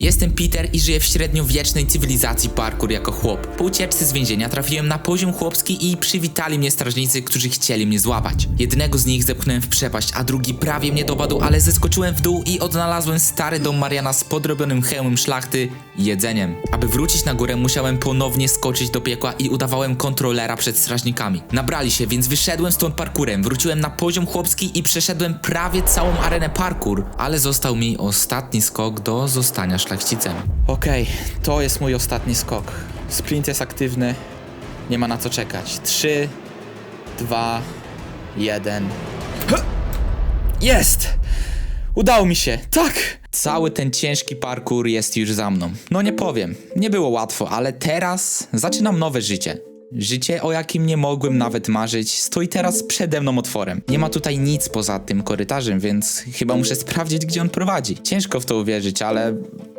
Jestem Peter i żyję w średniowiecznej cywilizacji parkour jako chłop. Po ucieczce z więzienia trafiłem na poziom chłopski i przywitali mnie strażnicy, którzy chcieli mnie złapać. Jednego z nich zepchnąłem w przepaść, a drugi prawie mnie dopadł, ale zeskoczyłem w dół i odnalazłem stary dom Mariana z podrobionym hełmem szlachty jedzeniem. Aby wrócić na górę musiałem ponownie skoczyć do piekła i udawałem kontrolera przed strażnikami. Nabrali się, więc wyszedłem stąd parkurem, wróciłem na poziom chłopski i przeszedłem prawie całą arenę parkour, ale został mi ostatni skok do zostania szlachcicem. Okej, to jest mój ostatni skok. Sprint jest aktywny, nie ma na co czekać. 3, 2, 1. Jest! Udało mi się, tak! Cały ten ciężki parkour jest już za mną. No nie powiem, nie było łatwo, ale teraz zaczynam nowe życie. Życie, o jakim nie mogłem nawet marzyć, stoi teraz przede mną otworem. Nie ma tutaj nic poza tym korytarzem, więc chyba muszę sprawdzić, gdzie on prowadzi. Ciężko w to uwierzyć, ale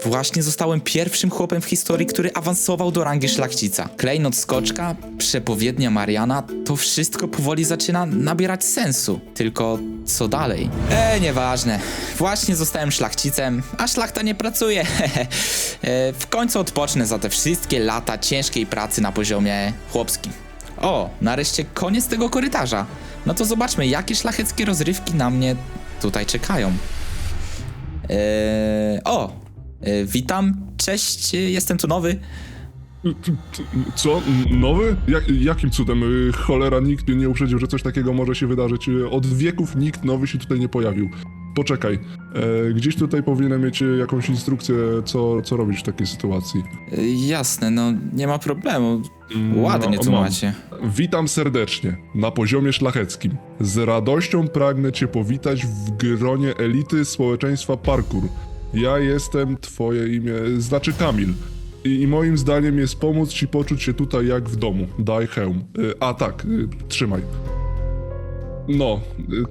właśnie zostałem pierwszym chłopem w historii, który awansował do rangi szlachcica. Klejnot skoczka, przepowiednia Mariana, to wszystko powoli zaczyna nabierać sensu. Tylko co dalej? E, nieważne. Właśnie zostałem szlachcicem, a szlachta nie pracuje. e, w końcu odpocznę za te wszystkie lata ciężkiej pracy na poziomie chłopskim. O, nareszcie koniec tego korytarza. No to zobaczmy, jakie szlacheckie rozrywki na mnie tutaj czekają. Eee, o, e, witam, cześć, jestem tu nowy. Co? Nowy? Jak, jakim cudem? Y, Cholera, nikt mnie nie uprzedził, że coś takiego może się wydarzyć. Y, Od wieków nikt nowy się tutaj nie pojawił. Poczekaj, e, gdzieś tutaj powinienem mieć y, jakąś instrukcję, co, co robić w takiej sytuacji. E, jasne, no nie ma problemu. Ładnie No, tu mam. macie. Witam serdecznie, na poziomie szlacheckim. Z radością pragnę Cię powitać w gronie elity społeczeństwa parkour. Ja jestem, Twoje imię, znaczy Kamil. I, I moim zdaniem jest pomóc Ci poczuć się tutaj jak w domu. Daj hełm. Y, A tak, trzymaj. No,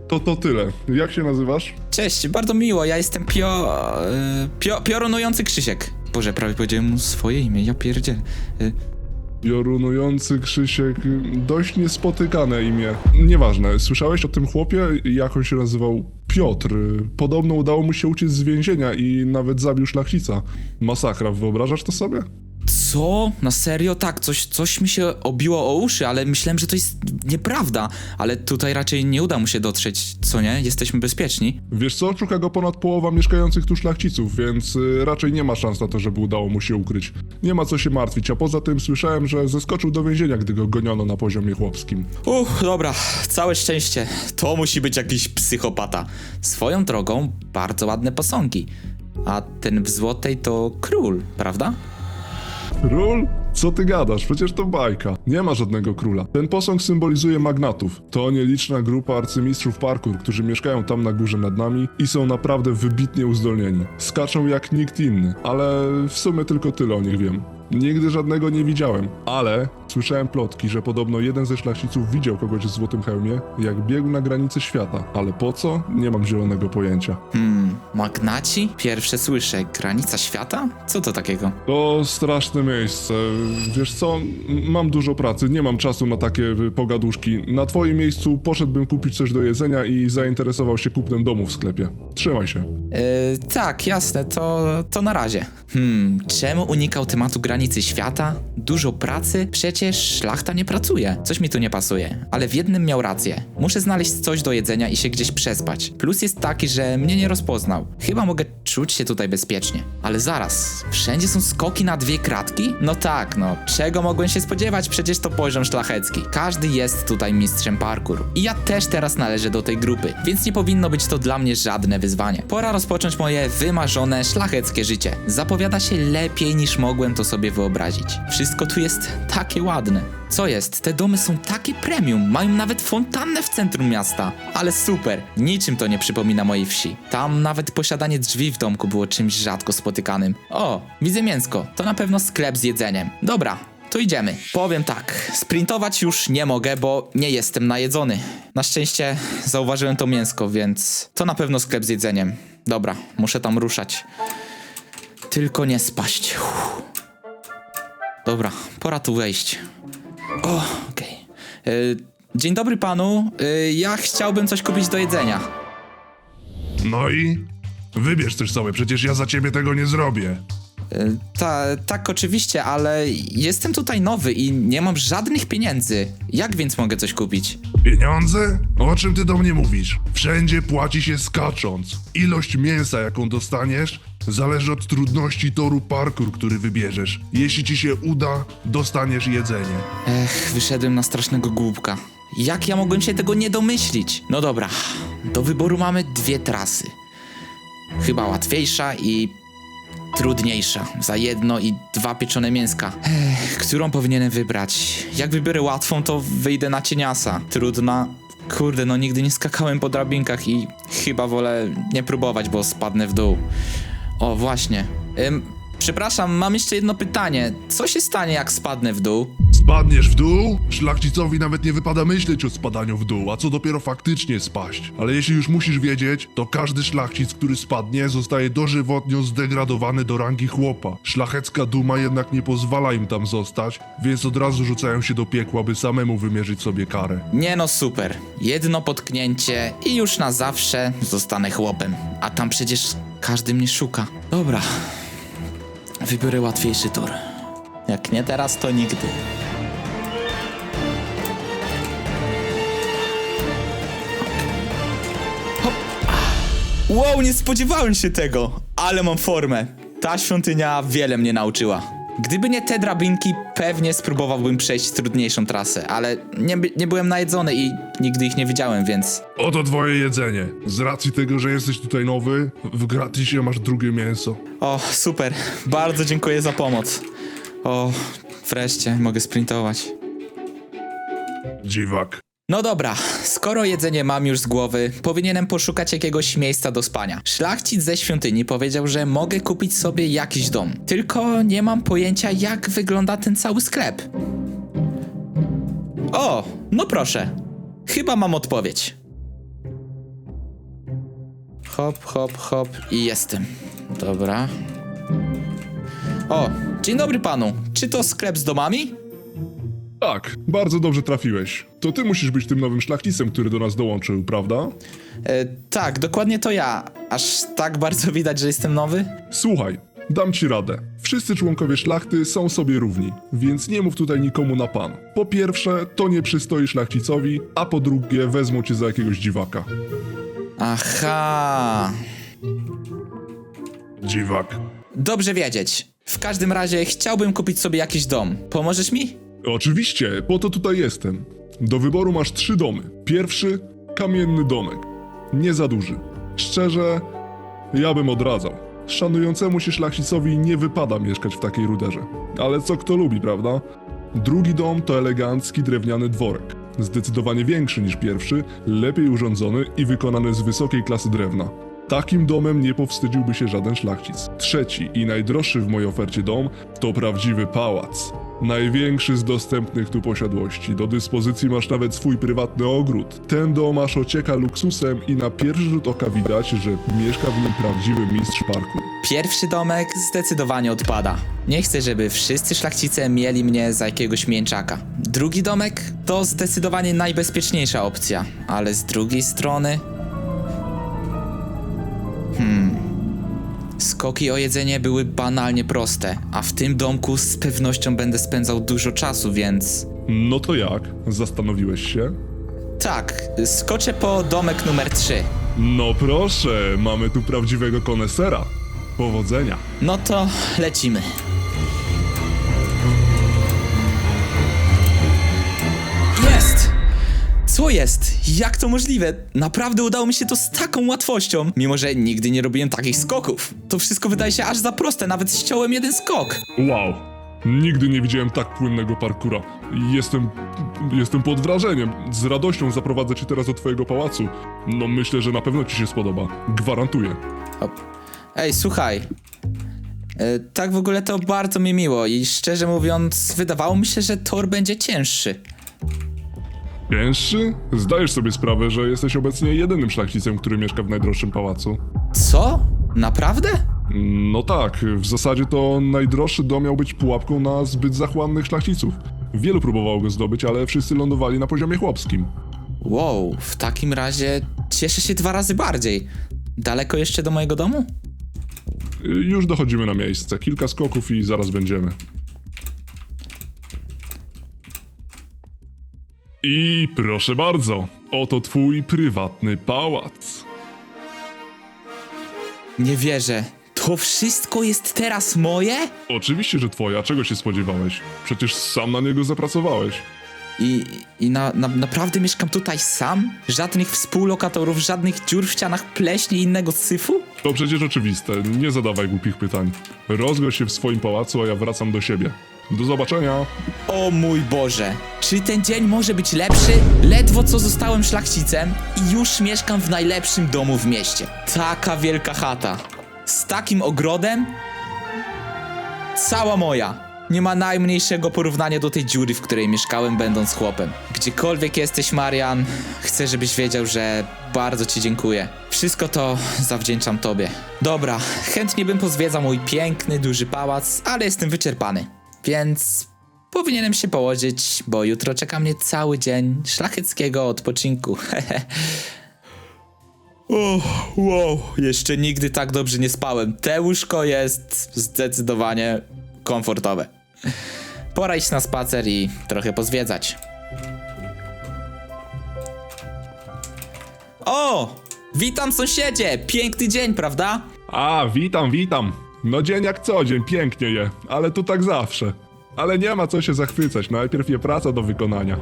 to to tyle. Jak się nazywasz? Cześć, bardzo miło, ja jestem Pio... e, Pio piorunujący Krzysiek. Boże, prawie powiedziałem mu swoje imię, ja pierdzielę. E, Piorunujący Krzysiek, dość niespotykane imię. Nieważne, słyszałeś o tym chłopie? Jak on się nazywał? Piotr. Podobno udało mu się uciec z więzienia i nawet zabił szlachcica. Masakra, wyobrażasz to sobie? Co? Na serio? Tak, coś, coś mi się obiło o uszy, ale myślałem, że to jest nieprawda. Ale tutaj raczej nie uda mu się dotrzeć, co nie? Jesteśmy bezpieczni. Wiesz co, szuka go ponad połowa mieszkających tu szlachciców, więc y, raczej nie ma szans na to, żeby udało mu się ukryć. Nie ma co się martwić, a poza tym słyszałem, że zeskoczył do więzienia, gdy go goniono na poziomie chłopskim. Uff, dobra, całe szczęście. To musi być jakiś psychopata. Swoją drogą, bardzo ładne posągi. A ten w złotej to król, prawda? Król? Co ty gadasz? Przecież to bajka. Nie ma żadnego króla. Ten posąg symbolizuje magnatów. To nieliczna grupa arcymistrzów parkour, którzy mieszkają tam na górze nad nami i są naprawdę wybitnie uzdolnieni. Skaczą jak nikt inny, ale w sumie tylko tyle o nich wiem. Nigdy żadnego nie widziałem, ale słyszałem plotki, że podobno jeden ze szlachciców widział kogoś w złotym hełmie, jak biegł na granicę świata. Ale po co? Nie mam zielonego pojęcia. Hmm, magnaci? Pierwsze słyszę. Granica świata? Co to takiego? To straszne miejsce. Wiesz co, mam dużo pracy, nie mam czasu na takie pogaduszki. Na twoim miejscu poszedłbym kupić coś do jedzenia i zainteresował się kupnem domu w sklepie. Trzymaj się. Yy, tak, jasne, to, to na razie. Hmm, czemu unikał tematu granicy świata? Dużo pracy? Przecież szlachta nie pracuje. Coś mi tu nie pasuje. Ale w jednym miał rację. Muszę znaleźć coś do jedzenia i się gdzieś przespać. Plus jest taki, że mnie nie rozpoznał. Chyba mogę czuć się tutaj bezpiecznie. Ale zaraz, wszędzie są skoki na dwie kratki? No tak, no. Czego mogłem się spodziewać? Przecież to poziom szlachecki. Każdy jest tutaj mistrzem parkour. I ja też teraz należę do tej grupy, więc nie powinno być to dla mnie żadne wyzwanie. Pora rozpocząć moje wymarzone, szlacheckie życie. Zapowiada się lepiej niż mogłem to sobie wyobrazić. Wszystko tu jest takie ładne. Co jest? Te domy są takie premium, mają nawet fontannę w centrum miasta. Ale super, niczym to nie przypomina mojej wsi. Tam nawet posiadanie drzwi w domku było czymś rzadko spotykanym. O, widzę mięsko, to na pewno sklep z jedzeniem. Dobra, to idziemy. Powiem tak, sprintować już nie mogę, bo nie jestem najedzony. Na szczęście zauważyłem to mięsko, więc to na pewno sklep z jedzeniem. Dobra, muszę tam ruszać. Tylko nie spaść. Uff. Dobra, pora tu wejść. O, okej. Y, Dzień dobry panu. Y, Ja chciałbym coś kupić do jedzenia. No i? Wybierz coś sobie, przecież ja za ciebie tego nie zrobię. Y, Ta, tak, oczywiście, ale jestem tutaj nowy i nie mam żadnych pieniędzy. Jak więc mogę coś kupić? Pieniądze? O czym ty do mnie mówisz? Wszędzie płaci się skacząc. Ilość mięsa, jaką dostaniesz, zależy od trudności toru parkour, który wybierzesz. Jeśli ci się uda, dostaniesz jedzenie. Ech, wyszedłem na strasznego głupka. Jak ja mogłem się tego nie domyślić? No dobra, do wyboru mamy dwie trasy. Chyba łatwiejsza i trudniejsza. Za jedno i dwa pieczone mięska. Ech, którą powinienem wybrać? Jak wybiorę łatwą, to wyjdę na cieniasa. Trudna. Kurde, no nigdy nie skakałem po drabinkach i chyba wolę nie próbować, bo spadnę w dół. O, właśnie. Ym, przepraszam, mam jeszcze jedno pytanie. Co się stanie, jak spadnę w dół? Spadniesz w dół? Szlachcicowi nawet nie wypada myśleć o spadaniu w dół, a co dopiero faktycznie spaść. Ale jeśli już musisz wiedzieć, to każdy szlachcic, który spadnie, zostaje dożywotnio zdegradowany do rangi chłopa. Szlachecka duma jednak nie pozwala im tam zostać, więc od razu rzucają się do piekła, by samemu wymierzyć sobie karę. Nie no super. Jedno potknięcie i już na zawsze zostanę chłopem. A tam przecież każdy mnie szuka. Dobra. Wybiorę łatwiejszy tor. Jak nie teraz, to nigdy. Hop. Wow, nie spodziewałem się tego, ale mam formę. Ta świątynia wiele mnie nauczyła. Gdyby nie te drabinki, pewnie spróbowałbym przejść trudniejszą trasę, ale nie, by- nie byłem najedzony i nigdy ich nie widziałem, więc Oto twoje jedzenie. Z racji tego, że jesteś tutaj nowy, w gratisie masz drugie mięso. O, super. Bardzo dziękuję za pomoc. O, wreszcie mogę sprintować. Dziwak. No dobra, skoro jedzenie mam już z głowy, powinienem poszukać jakiegoś miejsca do spania. Szlachcic ze świątyni powiedział, że mogę kupić sobie jakiś dom. Tylko nie mam pojęcia, jak wygląda ten cały sklep. O, no proszę. Chyba mam odpowiedź. Hop, hop, hop i jestem. Dobra. O, dzień dobry panu. Czy to sklep z domami? Tak, bardzo dobrze trafiłeś. To ty musisz być tym nowym szlachcicem, który do nas dołączył, prawda? E, tak, dokładnie to ja. Aż tak bardzo widać, że jestem nowy? Słuchaj, dam ci radę. Wszyscy członkowie szlachty są sobie równi, więc nie mów tutaj nikomu na pan. Po pierwsze, to nie przystoi szlachcicowi, a po drugie, wezmą cię za jakiegoś dziwaka. Aha. Dziwak. Dobrze wiedzieć. W każdym razie chciałbym kupić sobie jakiś dom. Pomożesz mi? Oczywiście, po to tutaj jestem. Do wyboru masz trzy domy. Pierwszy, kamienny domek. Nie za duży. Szczerze, ja bym odradzał. Szanującemu się szlachcicowi nie wypada mieszkać w takiej ruderze. Ale co kto lubi, prawda? Drugi dom to elegancki drewniany dworek. Zdecydowanie większy niż pierwszy, lepiej urządzony i wykonany z wysokiej klasy drewna. Takim domem nie powstydziłby się żaden szlachcic. Trzeci i najdroższy w mojej ofercie dom to prawdziwy pałac. Największy z dostępnych tu posiadłości. Do dyspozycji masz nawet swój prywatny ogród. Ten dom aż ocieka luksusem i na pierwszy rzut oka widać, że mieszka w nim prawdziwy mistrz parku. Pierwszy domek zdecydowanie odpada. Nie chcę, żeby wszyscy szlachcice mieli mnie za jakiegoś mięczaka. Drugi domek to zdecydowanie najbezpieczniejsza opcja, ale z drugiej strony. Hmm. Skoki o jedzenie były banalnie proste, a w tym domku z pewnością będę spędzał dużo czasu, więc. No to jak? Zastanowiłeś się? Tak, skoczę po domek numer 3. No proszę, mamy tu prawdziwego konesera. Powodzenia. No to lecimy. Co jest? Jak to możliwe? Naprawdę udało mi się to z taką łatwością, mimo że nigdy nie robiłem takich skoków. To wszystko wydaje się aż za proste, nawet ściąłem jeden skok. Wow. Nigdy nie widziałem tak płynnego parkura. Jestem. jestem pod wrażeniem. Z radością zaprowadzę cię teraz do twojego pałacu. No myślę, że na pewno ci się spodoba. Gwarantuję. Hop. Ej, słuchaj. E, tak w ogóle to bardzo mi miło i szczerze mówiąc, wydawało mi się, że tor będzie cięższy. Cięższy? Zdajesz sobie sprawę, że jesteś obecnie jedynym szlachcicem, który mieszka w najdroższym pałacu? Co? Naprawdę? No tak, w zasadzie to najdroższy dom miał być pułapką na zbyt zachłannych szlachciców. Wielu próbowało go zdobyć, ale wszyscy lądowali na poziomie chłopskim. Wow, w takim razie cieszę się dwa razy bardziej. Daleko jeszcze do mojego domu? Już dochodzimy na miejsce. Kilka skoków i zaraz będziemy. I proszę bardzo, oto twój prywatny pałac. Nie wierzę. To wszystko jest teraz moje? Oczywiście, że twoja, czego się spodziewałeś? Przecież sam na niego zapracowałeś. I, i na, na, naprawdę mieszkam tutaj sam? Żadnych współlokatorów, żadnych dziur w ścianach pleśni i innego syfu? To przecież oczywiste, nie zadawaj głupich pytań. Rozgość się w swoim pałacu, a ja wracam do siebie. Do zobaczenia. O mój Boże, czy ten dzień może być lepszy? Ledwo co zostałem szlachcicem i już mieszkam w najlepszym domu w mieście. Taka wielka chata. Z takim ogrodem? Cała moja. Nie ma najmniejszego porównania do tej dziury, w której mieszkałem będąc chłopem. Gdziekolwiek jesteś, Marian, chcę, żebyś wiedział, że bardzo ci dziękuję. Wszystko to zawdzięczam tobie. Dobra, chętnie bym pozwiedzał mój piękny, duży pałac, ale jestem wyczerpany. Więc powinienem się położyć, bo jutro czeka mnie cały dzień szlacheckiego odpoczynku. O, wow, jeszcze nigdy tak dobrze nie spałem. Te łóżko jest zdecydowanie komfortowe. Pora iść na spacer i trochę pozwiedzać. O! Witam sąsiedzie! Piękny dzień, prawda? A, witam, witam. No dzień jak co dzień, pięknie je, ale tu tak zawsze. Ale nie ma co się zachwycać, najpierw je praca do wykonania.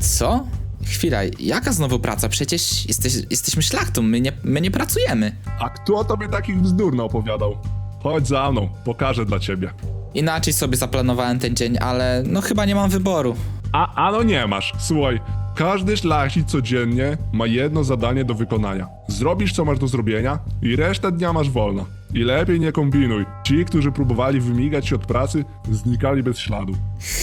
Co? Chwila, jaka znowu praca? Przecież jesteś, jesteśmy szlachtą, my nie, my nie pracujemy. A kto tobie takich bzdur opowiadał? Chodź za mną, pokażę dla ciebie. Inaczej sobie zaplanowałem ten dzień, ale no chyba nie mam wyboru. A, a no nie masz. Słuchaj, każdy szlachcic codziennie ma jedno zadanie do wykonania. Zrobisz co masz do zrobienia i resztę dnia masz wolno. I lepiej nie kombinuj. Ci, którzy próbowali wymigać się od pracy, znikali bez śladu.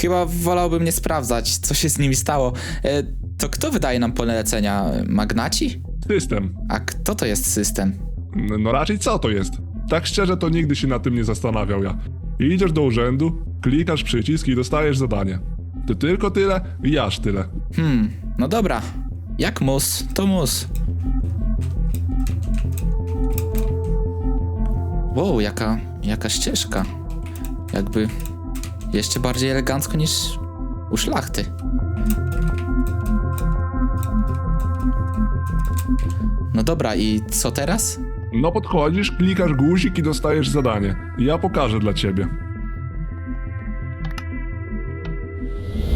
Chyba wolałbym nie sprawdzać, co się z nimi stało. E, to kto wydaje nam polecenia? Magnaci? System. A kto to jest system? N- No raczej co to jest? Tak szczerze to nigdy się nad tym nie zastanawiał ja. Idziesz do urzędu, klikasz przycisk i dostajesz zadanie. Ty tylko tyle i aż tyle. Hmm, no dobra. Jak mus, to mus. Wow, jaka, jaka ścieżka. Jakby jeszcze bardziej elegancko niż u szlachty. No dobra, i co teraz? No podchodzisz, klikasz guzik i dostajesz zadanie. Ja pokażę dla ciebie.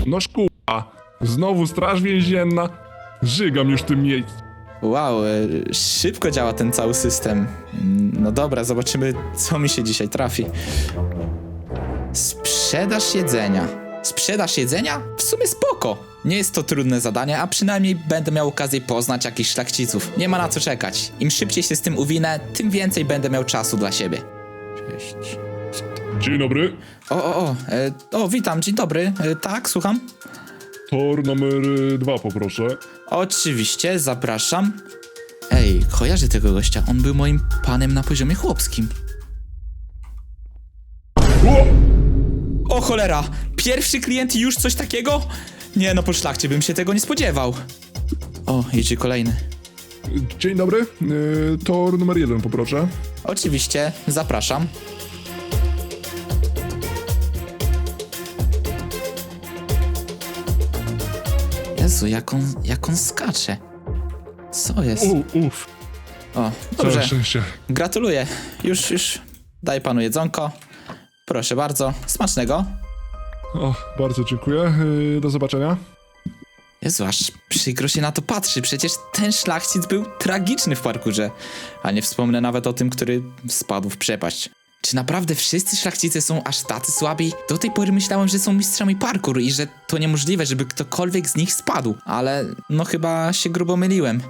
No szkóła, znowu straż więzienna. Żygam już tym miejscem. Wow, e, szybko działa ten cały system. No dobra, zobaczymy, co mi się dzisiaj trafi. Sprzedaż jedzenia. Sprzedaż jedzenia? W sumie spoko. Nie jest to trudne zadanie, a przynajmniej będę miał okazję poznać jakichś szlachciców. Nie ma na co czekać. Im szybciej się z tym uwinę, tym więcej będę miał czasu dla siebie. Cześć. Dzień dobry. O, o, o, e, o, witam, dzień dobry. E, tak, słucham? Tor numer y, dwa poproszę. Oczywiście, zapraszam. Ej, kojarzę tego gościa. On był moim panem na poziomie chłopskim. O! O cholera! Pierwszy klient i już coś takiego? Nie no, po szlachcie bym się tego nie spodziewał. O, idzie kolejny. Dzień dobry. Y, tor numer jeden poproszę. Oczywiście, zapraszam. Jezu, jak on, jak on skacze. Co jest? U. O, Całe dobrze. szczęście. Gratuluję. Już, już. Daj panu jedzonko. Proszę bardzo. Smacznego. O, bardzo dziękuję. Y, do zobaczenia. Jezu, aż przykro się na to patrzy. Przecież ten szlachcic był tragiczny w parkurze. A nie wspomnę nawet o tym, który spadł w przepaść. Czy naprawdę wszyscy szlachcice są aż tacy słabi? Do tej pory myślałem, że są mistrzami parkour i że to niemożliwe, żeby ktokolwiek z nich spadł. Ale no chyba się grubo myliłem.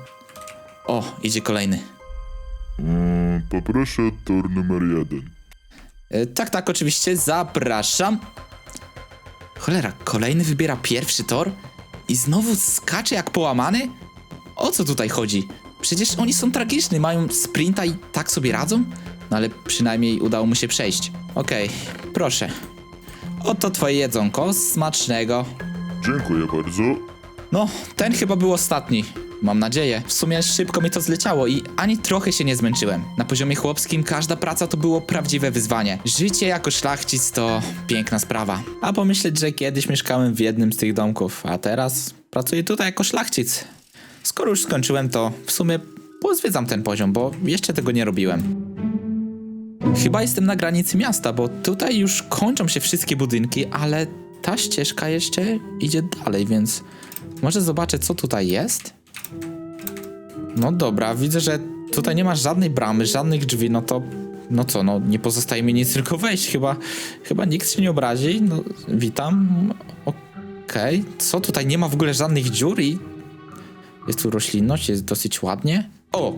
O, idzie kolejny. Mm, Poproszę tor numer jeden. E, tak, tak, oczywiście, zapraszam. Cholera, kolejny wybiera pierwszy tor i znowu skacze jak połamany? O co tutaj chodzi? Przecież oni są tragiczni, mają sprinta i tak sobie radzą? No ale przynajmniej udało mu się przejść. Okej, proszę. Oto twoje jedzonko, smacznego. Dziękuję bardzo. No, ten chyba był ostatni. Mam nadzieję. W sumie szybko mi to zleciało i ani trochę się nie zmęczyłem. Na poziomie chłopskim każda praca to było prawdziwe wyzwanie. Życie jako szlachcic to piękna sprawa. A pomyśleć, że kiedyś mieszkałem w jednym z tych domków, a teraz pracuję tutaj jako szlachcic. Skoro już skończyłem, to w sumie pozwiedzam ten poziom, bo jeszcze tego nie robiłem. Chyba jestem na granicy miasta, bo tutaj już kończą się wszystkie budynki, ale ta ścieżka jeszcze idzie dalej, więc może zobaczę, co tutaj jest. No dobra, widzę, że tutaj nie ma żadnej bramy, żadnych drzwi, no to. No co, no nie pozostaje mi nic tylko wejść. Chyba, chyba nikt się nie obrazi. No, witam. Okej. Co tutaj nie ma w ogóle żadnych dziur i. Jest tu roślinność, jest dosyć ładnie. O!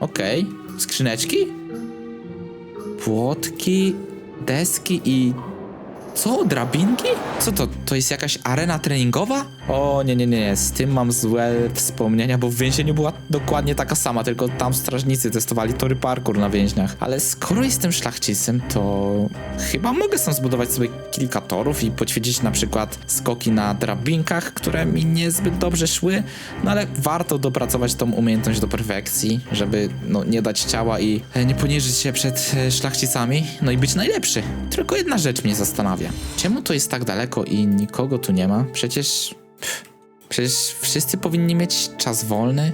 Okej. Skrzyneczki? Płotki, deski i. Co? Drabinki? Co to? To jest jakaś arena treningowa? O, nie, nie, nie. Z tym mam złe wspomnienia, bo w więzieniu była dokładnie taka sama, tylko tam strażnicy testowali tory parkour na więźniach. Ale skoro jestem szlachcicem, to chyba mogę sam zbudować sobie kilka torów i poćwiczyć na przykład skoki na drabinkach, które mi niezbyt dobrze szły, no ale warto dopracować tą umiejętność do perfekcji, żeby no, nie dać ciała i e, nie poniżyć się przed e, szlachcicami, no i być najlepszy. Tylko jedna rzecz mnie zastanawia. Czemu to jest tak daleko i nikogo tu nie ma? Przecież... Przecież wszyscy powinni mieć czas wolny.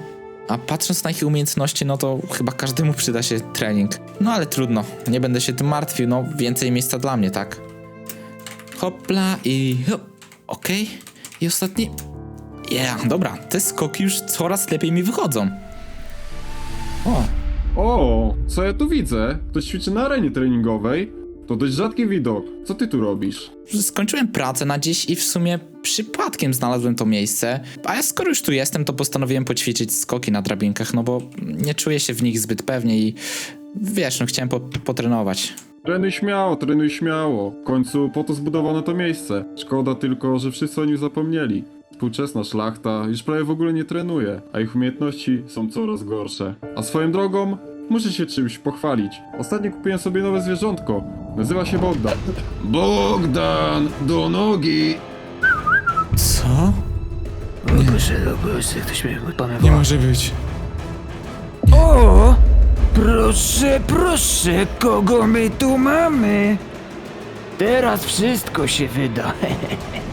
A patrząc na ich umiejętności, no to chyba każdemu przyda się trening. No ale trudno, nie będę się tym martwił, no więcej miejsca dla mnie, tak? Hopla i hop. Okej. I ostatni. Yeah, dobra, te skoki już coraz lepiej mi wychodzą. O, O, co ja tu widzę? Ktoś ćwiczy na arenie treningowej? To dość rzadki widok. Co ty tu robisz? skończyłem pracę na dziś i w sumie przypadkiem znalazłem to miejsce. A ja skoro już tu jestem, to postanowiłem poćwiczyć skoki na drabinkach, no bo nie czuję się w nich zbyt pewnie i wiesz, no chciałem po potrenować. Trenuj śmiało, trenuj śmiało. W końcu po to zbudowano to miejsce. Szkoda tylko, że wszyscy o nim zapomnieli. Współczesna szlachta już prawie w ogóle nie trenuje, a ich umiejętności są coraz gorsze. A swoją drogą, muszę się czymś pochwalić. Ostatnio kupiłem sobie nowe zwierzątko. Nazywa się Bogdan. Bogdan, do nogi! Co? Proszę, proszę, ktoś mnie Nie może być. O! Proszę, proszę, kogo my tu mamy? Teraz wszystko się wyda.